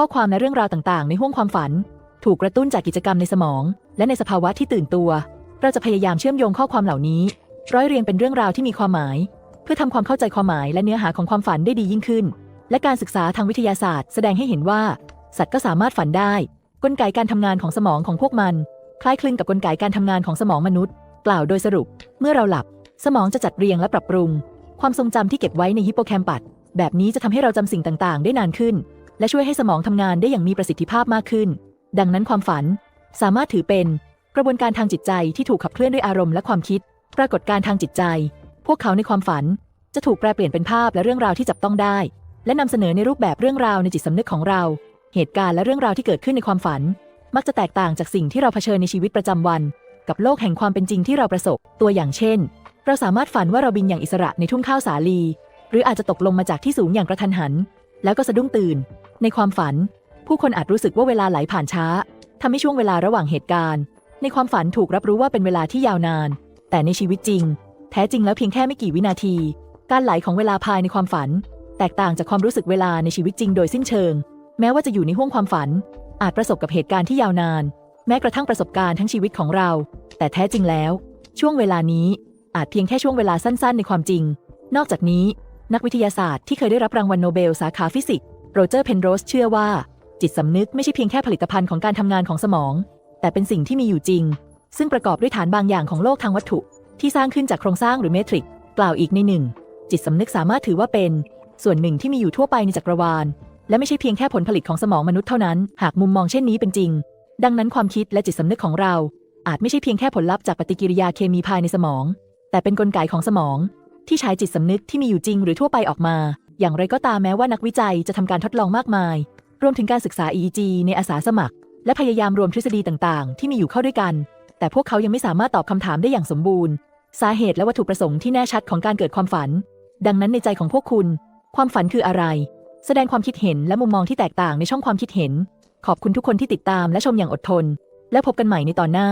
ข้อความและเรื่องราวต่างๆ ในห้วงความฝัน ถูกกระตุ้นจากกิจกรรมในสมอง และในสภาวะที่ตื่นตัว เราจะพยายามเชื่อมโยงข้อความเหล่านี้ ร้อยเรียงเป็นเรื่องราวที่มีความหมาย เพื่อทำความเข้าใจความหมายและเนื้อหาของความฝันได้ดียิ่งขึ้น และการศึกษาทางวิทยาศาสตร์ แสดงให้เห็นว่า สัตว์ก็สามารถฝันได้ กลไกการทำงานของสมองของพวกมัน คล้ายคลึงกับกลไกการทำงานของสมองมนุษย์ กล่าวโดยสรุป เมื่อเราหลับ สมองจะจัดเรียงและปรับปรุง ความทรงจำที่เก็บไว้ในฮิปโปแคมปัสแบบนี้จะทำให้เราจำสิ่งต่างๆ ได้นานขึ้น และช่วยให้สมองทำงานได้อย่างมีประสิทธิภาพมากขึ้น ดังนั้นความฝันสามารถถือเป็นกระบวนการทางจิตใจที่ถูกขับเคลื่อนด้วยอารมณ์และความคิด ปรากฏการทางจิตใจ พวกเขาในความฝัน จะถูกแปลเปลี่ยนเป็นภาพและเรื่องราวที่จับต้องได้ และนำเสนอในรูปแบบเรื่องราวในจิตสำนึกของเรา เหตุการณ์และเรื่องราวที่เกิดขึ้นในความฝัน มักจะแตกต่างจากสิ่งที่เราเผชิญในชีวิตประจำวัน กับโลกแห่งความเป็นจริงที่เราประสบตัวอย่างเช่น เราสามารถฝันว่าเราบินอย่างอิสระในทุ่งข้าวสาลี หรืออาจจะตกลงมาจากที่สูงอย่างกระทันหัน แล้วก็สะดุ้งตื่น ในความฝัน ผู้คนอาจรู้สึกว่าเวลาไหลผ่านช้าทำให้ช่วงเวลาระหว่างเหตุการณ์ ในความฝันถูกรับรู้ว่าเป็นเวลาที่ยาวนาน แต่ในชีวิตจริง แท้จริงแล้วเพียงแค่ไม่กี่วินาที การไหลของเวลาภายในความฝัน แตกต่างจากความรู้สึกเวลาในชีวิตจริง โดยสิ้นเชิง แม้ว่าจะอยู่ในห้วงความฝัน อาจประสบกับเหตุการณ์ที่ยาวนาน แม้กระทั่งประสบการณ์ทั้งชีวิตของเรา แต่แท้จริงแล้ว ช่วงเวลานี้อาจเพียงแค่ช่วงเวลาสั้น ๆ ในความจริง นอกจากนี้ นักวิทยาศาสตร์ที่เคยได้รับรางวัลโนเบลสาขาฟิสิกส์ โรเจอร์เพนโรสเชื่อว่า จิตสำนึกไม่ใช่เพียงแค่ผลิตภัณฑ์ของการทำงานของสมอง แต่เป็นสิ่งที่มีอยู่จริง ซึ่งประกอบด้วยฐานบางอย่างของโลกทางวัตถุ ที่สร้างขึ้นจากโครงสร้างหรือเมทริกกล่าวอีกในหนึ่ง จิตสำนึกสามารถถือว่าเป็น ส่วนหนึ่งที่มีอยู่ทั่วไปในจักรวาล และไม่ใช่เพียงแค่ผลผลิตของสมองมนุษย์เท่านั้น หากมุมมองเช่นนี้เป็นจริง ดังนั้นความคิดและจิตสำนึกของเรา อาจไม่ใช่เพียงแค่ผลลัพธ์จากปฏิกิริยาเคมีภายในสมอง แต่เป็นนกลไกของสมอง ที่ใช้จิตสำนึกที่มีอยู่จริงหรือทั่วไปออกมา อย่างไรก็ตามแม้ว่านักวิจัยจะทำการทดลองมากมาย รวมถึงการศึกษา EEG ในอาสาสมัคร และพยายามรวมทฤษฎีต่างๆ ที่มีอยู่เข้าด้วยกัน แต่พวกเขายังไม่สามารถตอบคำถามได้อย่างสมบูรณ์ สาเหตุและวัตถุประสงค์ที่แน่ชัดของการเกิดความฝัน ดังนั้นในใจของพวกคุณ ความฝันคืออะไร แสดงความคิดเห็นและมุมมองที่แตกต่างในช่องความคิดเห็น ขอบคุณทุกคนที่ติดตามและชมอย่างอดทน แล้วพบกันใหม่ในตอนหน้า